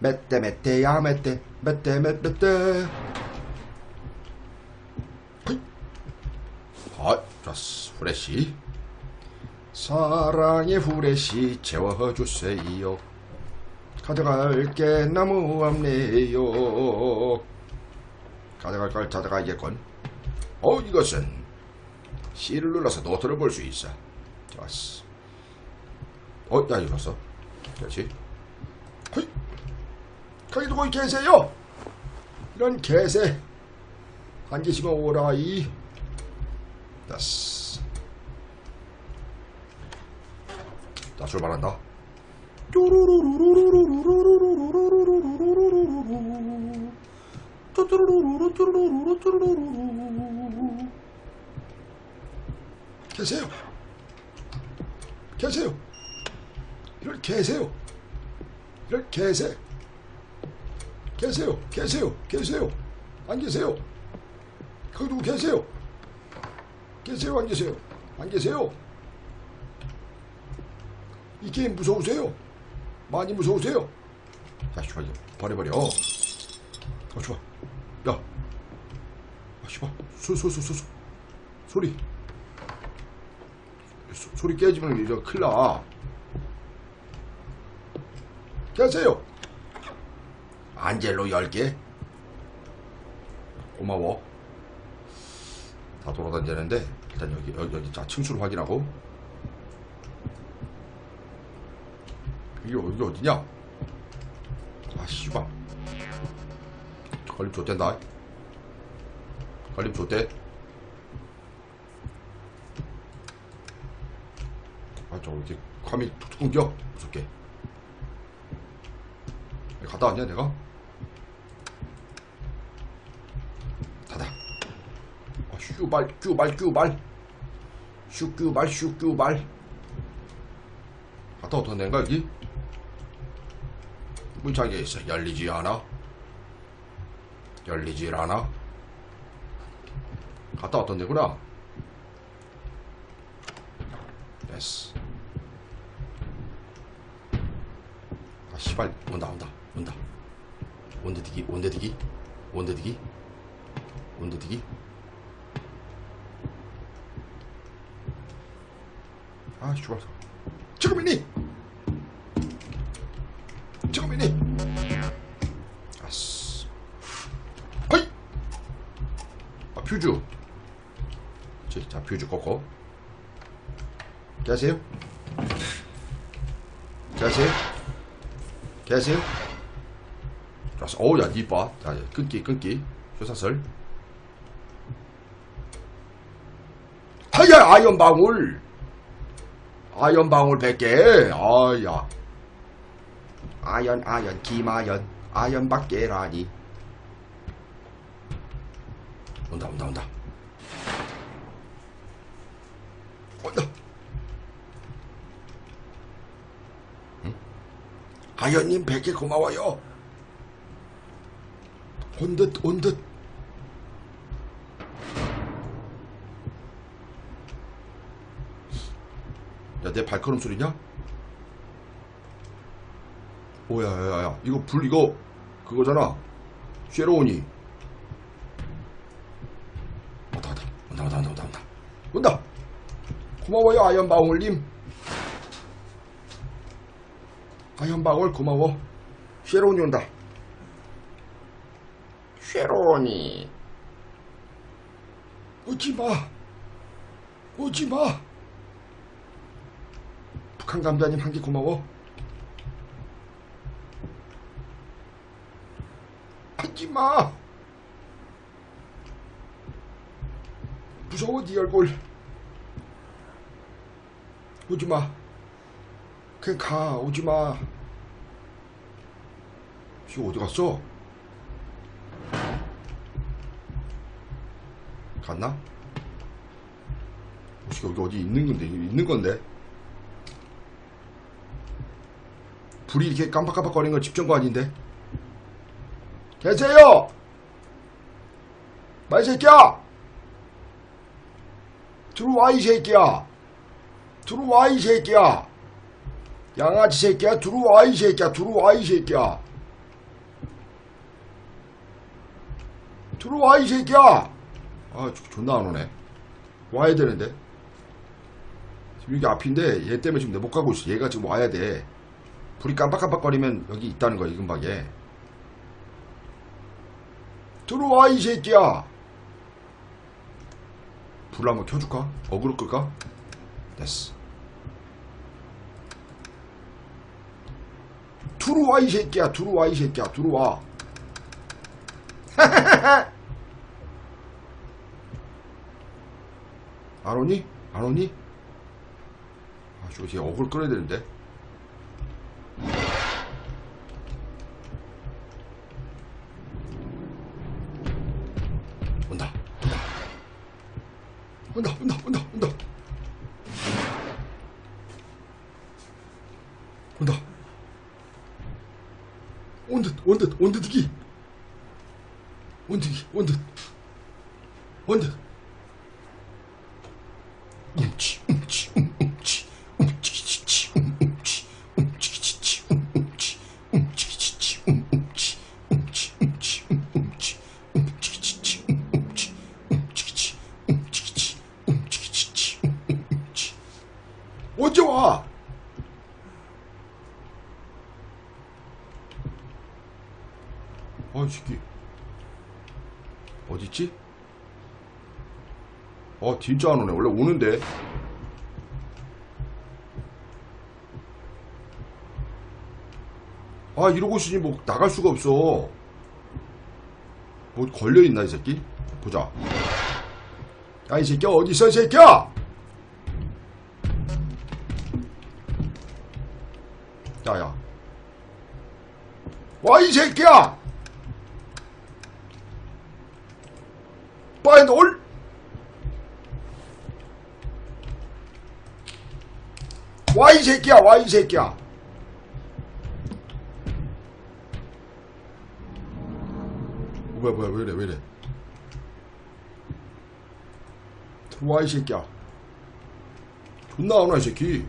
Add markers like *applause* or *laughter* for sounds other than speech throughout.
멧대 멧대야 멧대 멧대 멧멧대 아 좋았어 후레쉬. 사랑의 후레쉬 채워주세요. 가져갈 게 너무 없네요. 가져갈 걸 찾아가야겠군. 어 이것은 C를 눌러서 노트를 볼 수 있어. 좋았어. 어? 야 이거 봤어. 그렇지 거기 누구 계세요? 이런 개새 안 계시면 오라이. 됐어 자 출발한다. 계세요. 계세요. 이럴 계세요. 이럴 계세 계세요 계세요 계세요. 안 계세요. 거기 누구 계세요. 계세요 안 계세요. 안 계세요. 이 게임 무서우세요? 많이 무서우세요? 자 씨발 이거 버려버려. 어 좋아. 야. 아, 씨발. 소 소 소 소. 소리. 소, 소리 깨지면 이제 큰일 나. 계세요 안젤로 10개. 고마워. 다 돌아다니는데 일단 여기 여기, 여기 자 층수를 확인하고. 이게 여기 어디냐? 아 씨발. 걸림 좆된다. 걸림 좆대. 아 저거 이렇게 감이 툭툭 끊겨? 무섭게. 갔다 왔냐 내가? 아, 슈발 슈발 슈발. 슈큐발 슈큐발. 갔다 어떤 데인가 여기? 문 잠겨있어. 열리지 않아. 열리질 않아. 갔다 왔던 데구나. 됐어. 아 씨발. 온다 온다 온다. 온대디기 온대디기 온대디기 온대디기 아 씨발 지금이니? 지금이니? 아스 허이! 아 퓨즈. 자 퓨즈 꺾고 계세요? 계세요? 계세요? 좋았어. 어우 야 니빠 자 끊기 끊기. 효사설 하야 아이언 방울 아이언 방울 100개. 아야. 아연 아연 김아연. 아연 밖에 라니. 온다 온다 온다. 온다 응? 아연님 100개 고마워요. 온듯 온듯 내 발걸음 소리냐? 오야 야야 이거 불 이거 그거잖아. 쉐로우니. 왔다 왔다. 온다 온다 온다 온다 온다. 온다! 고마워요 아연방울님. 아연방울 고마워. 쉐로우니 온다. 쉐로우니. 오지마. 오지마 북한 감자님 한개 고마워. 하지마. 무서워 네 얼굴. 오지마. 그냥 가 오지마. 지 어디 갔어? 갔나? 혹시 여기 어디 있는 건데? 있는 건데 불이 이렇게 깜빡깜빡거리는 건 집중거 아닌데? 계세요! 말 새끼야! 들어와 이 새끼야! 들어와 이 새끼야! 양아치 새끼야 들어와 이 새끼야! 들어와 이 새끼야! 들어와 이 새끼야! 아 존나 안 오네. 와야 되는데? 지금 여기 앞인데 얘 때문에 지금 내 못 가고 있어. 얘가 지금 와야 돼. 불이 깜빡깜빡거리면 여기 있다는 거야 이 근방에 들어와 이 새끼야 불을 한번 켜줄까? 어그로 끌까? 됐어 들어와 이 새끼야 들어와 이 새끼야 들어와 *laughs* 안 오니? 안 오니? 아, 저 이제 어글 끌어야 되는데. 온듯, 온듯. 온 진짜 안 오네. 원래 오는데. 아, 이러고 있으니 뭐 나갈 수가 없어. 뭐 걸려있나, 이 새끼? 보자. 야, 이 새끼야, 어디 있어, 이 새끼야! 야, 야. 와, 이 새끼야! 빨리 올! 이 새끼야 와 이 새끼야. 어, 뭐야 뭐야 왜이래 왜이래. 들어와 이 새끼야. 존나 안와 이 새끼.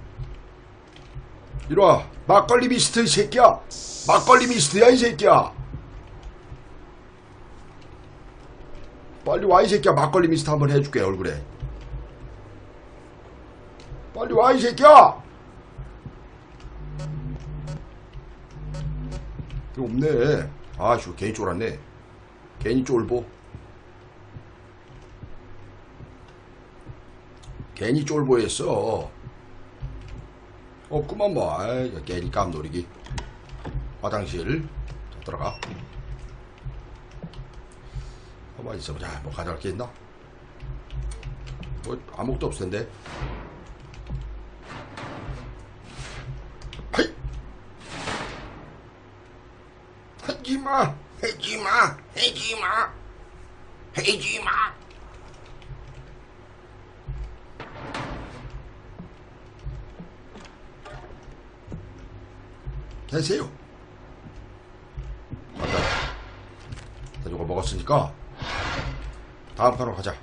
이리와 막걸리 미스트 이 새끼야. 막걸리 미스트야 이 새끼야. 빨리 와 이 새끼야. 막걸리 미스트 한번 해줄게 얼굴에. 빨리 와 이 새끼야 없네. 아, 씨, 괜히 쫄았네. 괜히 쫄보. 괜히 쫄보했어. 없구만 뭐. 아이, 괜히 깜놀이기. 화장실. 자, 들어가. 가만히 있어보자. 뭐 가져갈 게 있나? 뭐, 아무것도 없을 텐데. 하지마 하지마 하지마 하지마. 계세요. 맞다. 나 이거 먹었으니까 다음 판으로 가자.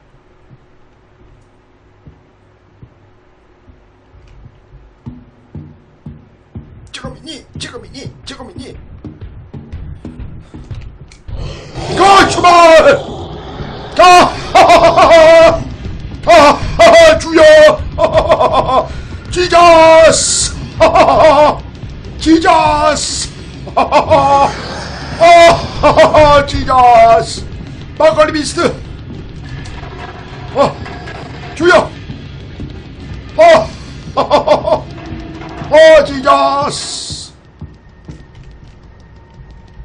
지금이니 지금이니 지금이니 가 출발! 가! 하하하하 주여! 지저스! 지저스! 지저스! 막걸리 미스트! 어 주여! 어! 어 지저스!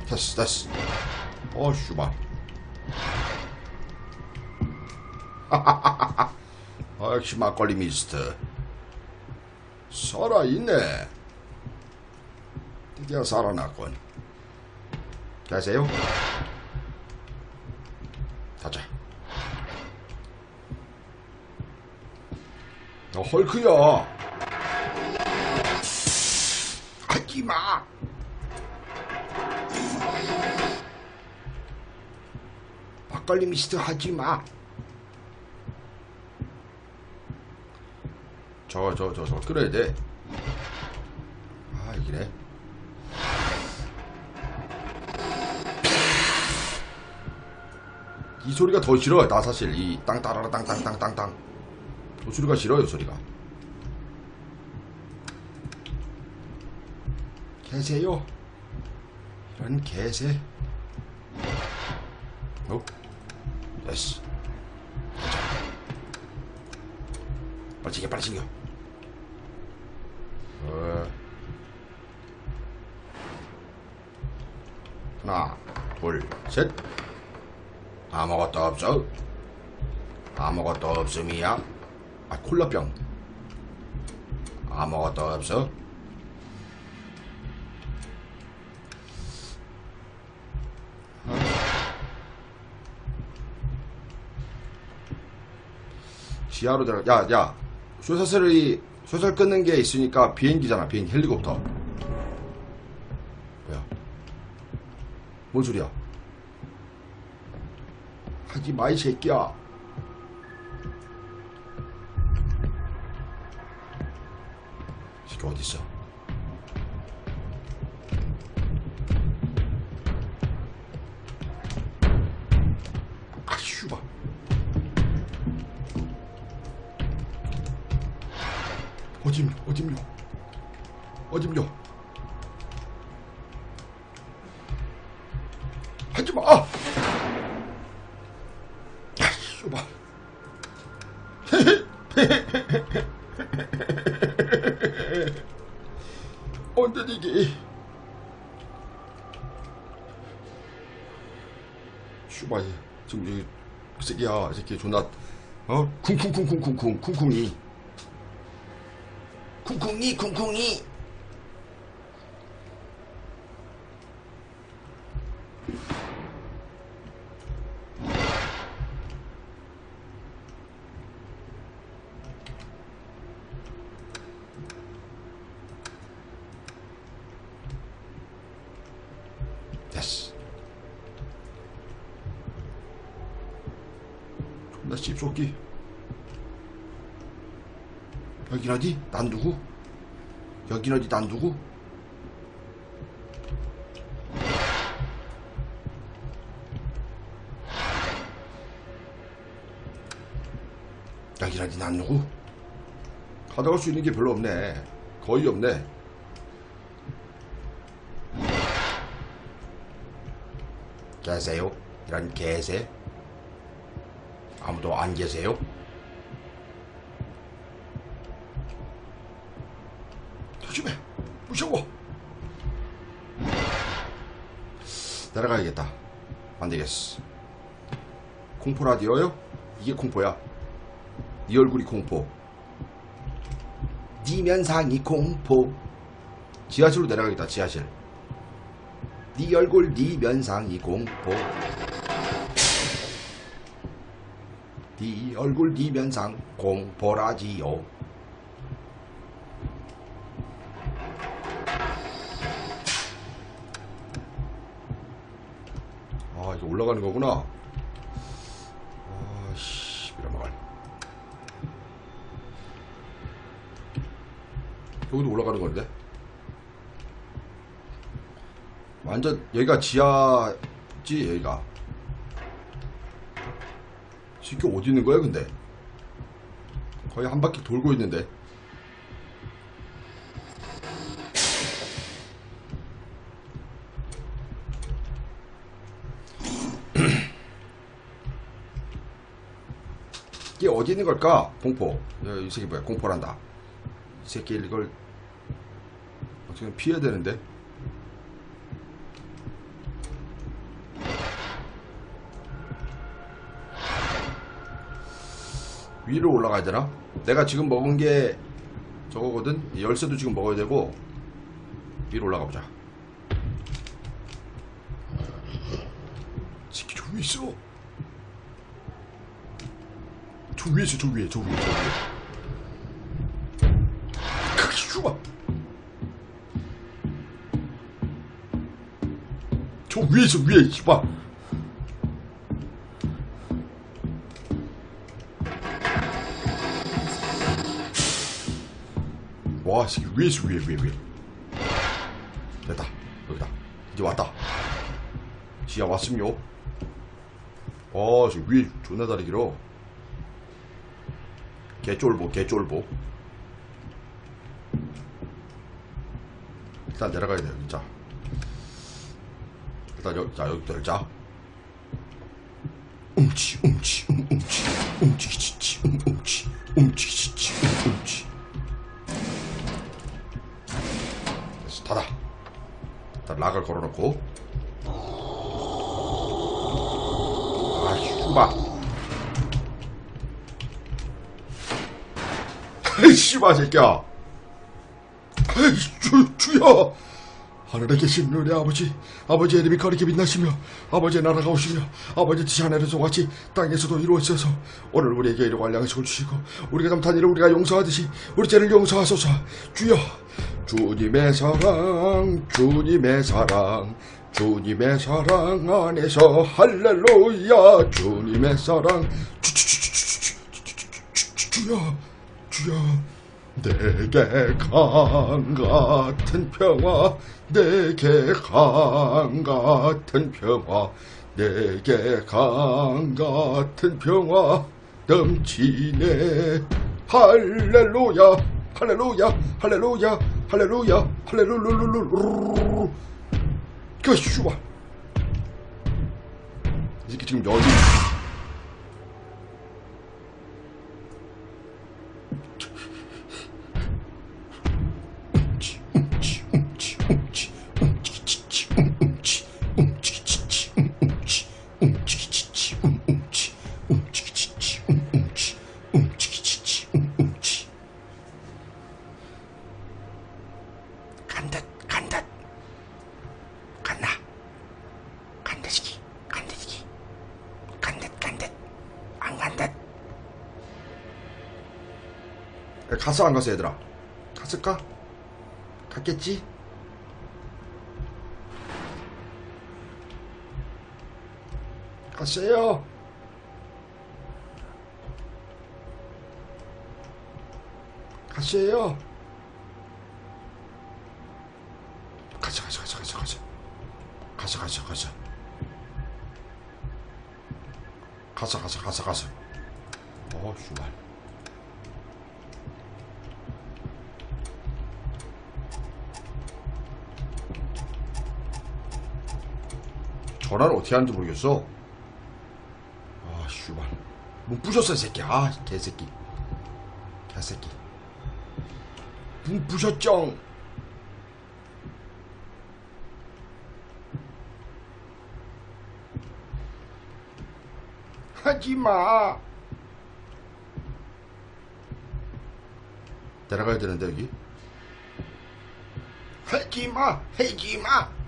됐어 됐어 어, 슈발. 아, 역시 막걸리 미스트. 살아있네. 드디어 살아났군. 가세요. 가자. 너 헐크야. 하지 마. 막걸리 미스트 하지 마. 저거 저거 저거 저거 끓여야 돼. 아 이래. 이 소리가 더 싫어. 나 사실 이 땅따라라 땅땅땅땅땅. 저 소리가 싫어요, 소리가. 계세요. 이런 개새. 빨리 챙겨, 빨리 챙겨. 어. 하나, 둘, 셋. 아무것도 없어. 아무것도 없음이야. 아, 콜라병. 아무것도 없어. 지하로 들어가. 야, 야. 쇠사슬이, 쇠살 끊는 게 있으니까 비행기잖아. 비행기, 헬리콥터. 뭐야? 뭔 소리야? 하지 마, 이 새끼야. 이 새끼 어딨어? 어dim요, 어dim요. 어dim요. 하지 마! 아! 슈바. 언제디기 *laughs* 슈바 지금 여기 그 새끼야 이 새끼 존나 어 쿵쿵쿵쿵쿵쿵 쿵쿵이 쿵쿵이 쿵쿵이 됐어. 존나 씹속기. 여긴 어디? 난 누구? 여긴 어디? 난 누구? 여긴 어디? 난 누구? 가져갈 수 있는 게 별로 없네. 거의 없네. 계세요? 이런 개새? 아무도 안 계세요? 내려가야겠다. 안 되겠어. 공포 라디오요? 이게 공포야. 네 얼굴이 공포. 네 면상이 공포. 지하실로 내려가겠다, 지하실. 네 얼굴 네 면상이 공포 네 얼굴 네 면상 공포라지요 올라가는 거구나. 아씨 미라마갈 여기도 올라가는 건데? 완전 여기가 지하지 여기가? 이게 어디 있는 거야 근데? 거의 한 바퀴 돌고 있는데 어디 있는 걸까? 공포. 야, 이 새끼 뭐야? 공포란다. 이 새끼 이걸 어떻게 피해야 되는데. 위로 올라가야 되나? 내가 지금 먹은 게 저거거든? 열쇠도 지금 먹어야 되고 위로 올라가 보자. 새끼 저 위에 있어 저 위에 저 위에 저 위에 저 위에 크게 슈바 저 위에 있어 위에 슈바 와, 씨, 위에 있어, 위에, 위에, 위에. 됐다. 여기다. 이제 왔다. 지하 왔음요. 어, 저 위에 존나 다리 길어. 개쫄보, 개쫄보. 일단 내려가야 돼, 여기. 자. 일단 여기, 자, 여기 들자. 웅, 웅치. 웅치기치치, 씨발, 새끼야. 주, 주여! 하늘에 계신 우리 아버지, 아버지의 이름이 거리게 빛나시며, 아버지의 나라가 오시며, 아버지 뜻이 하늘에서 같이 땅에서도 이루어져서, 오늘 우리에게 이르고 양식을 주시고, 우리가 잘못한 일을 우리가 용서하듯이, 우리 죄를 용서하소서, 주여! 주님의 사랑, 주님의 사랑, 주님의 사랑 안에서 할렐루야, 주님의 사랑, 주, 주, 주, 주, 주, 주, 주, 주, 주여, 주여. 내게 강 같은 평화 내게 강 같은 평화 내게 강 같은 평화 넘치네. 할렐루야 할렐루야 할렐루야 할렐루야 할렐루루루루루 그 슈바 이 새끼 지금 여기 갔어 안 갔어 얘들아 갔을까? 갔겠지? 갔어요. 갔어요. 가자, 가자, 가자, 가자, 가자. 가자, 가자, 가자. 가자, 가자, 가자, 가자. 어, 슈발. 전화를 어떻게 하는지 모르겠어. 아, 슈발. 문 부셨어, 이 새끼. 아, 개새끼. 개새끼. 문 부셨쩡. 하지 마. 내려가야 되는데, 여기. 하지 마. 하지 마.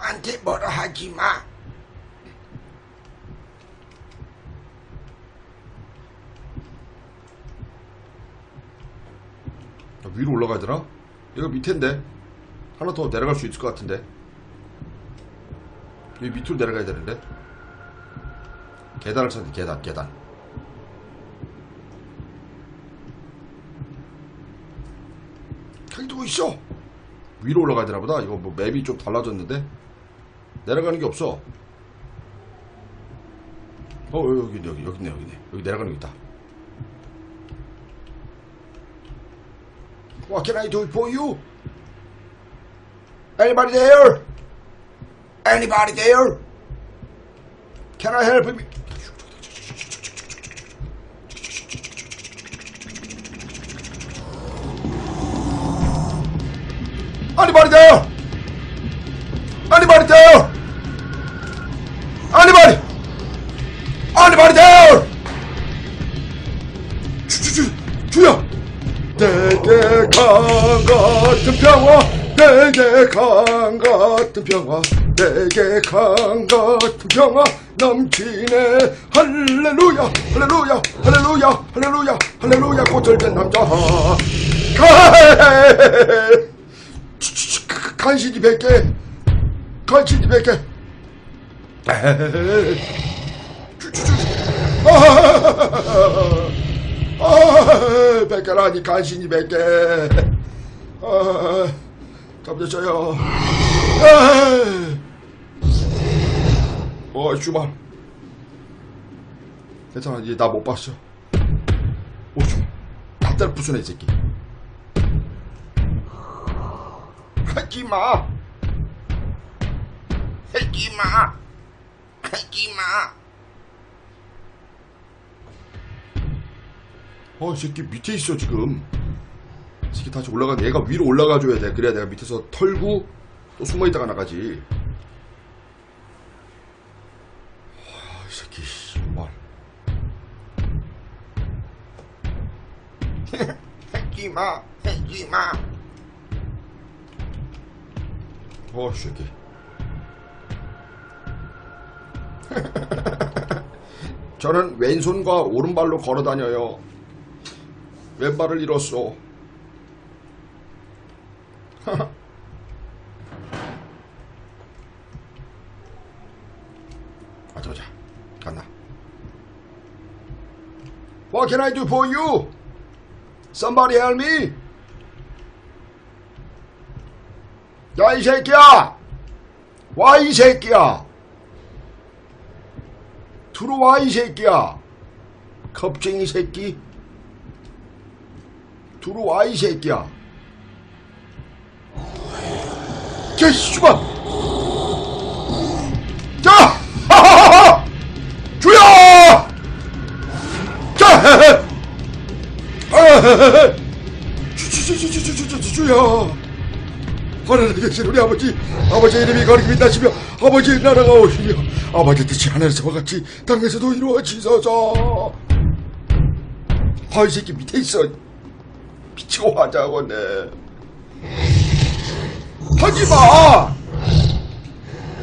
너한테 뭐라 하지 마. 야, 위로 되나? 여기 밑인데. 하나 더 내려갈 수 있을 것 같은데. 여기 밑으로 내려가야 되는데. 계단을 찾는 계단 계단. 잘 두고 있어. 위로 올라가야 되나 보다. 이거 뭐 맵이 좀 달라졌는데 내려가는 게 없어 어 여기 여기 여기 있네 여기 있네 여기 내려가는 거 있다 What can I do for you? Anybody there? Anybody there? Can I help you? 내게 강 같은 평화 내게 강 같은 평화 넘치네 할렐루야 할렐루야 할렐루야 할렐루야 할렐루야 꽃을 남자 가 간신히 뵐게 간신히 뵐게 아, 뵐게라니 간신히 뵐게 아, 아, 어, 슈발. 괜찮아, 이제 나 못 봤어. 오, 슈. 다 때려 부수네, 이 새끼. 하지 마! 하지 마! 하지 마! 어, 이 새끼 밑에 있어, 지금. 이 새끼 다시 올라가, 얘가 위로 올라가줘야 돼. 그래야 내가 밑에서 털고 또 숨어있다가 나가지. 아, 이 새끼, 정말. 하지 마, 하지 마. 어, 이 새끼. *laughs* 저는 왼손과 오른발로 걸어 다녀요. 왼발을 잃었어. 아, 보자. 갔나? What can I do for you? Somebody help me? 야, 이 새끼야! 와, 이 새끼야! 들어와, 이 새끼야! 겁쟁이 새끼! 들어와, 이 새끼야! 야, 씨발! 주, 주, 주, 주, 주, 주, 주, 주, 주, 주여! 하늘에 계신 우리 아버지, 아버지의 이름이 거룩히 빛나시며, 아버지의 나라가 오시며, 아버지 뜻이 하늘에서와 같이 땅에서도 이루어지소서. 아, 이 새끼 밑에 있어. 미치고 하자고네. 하지 마!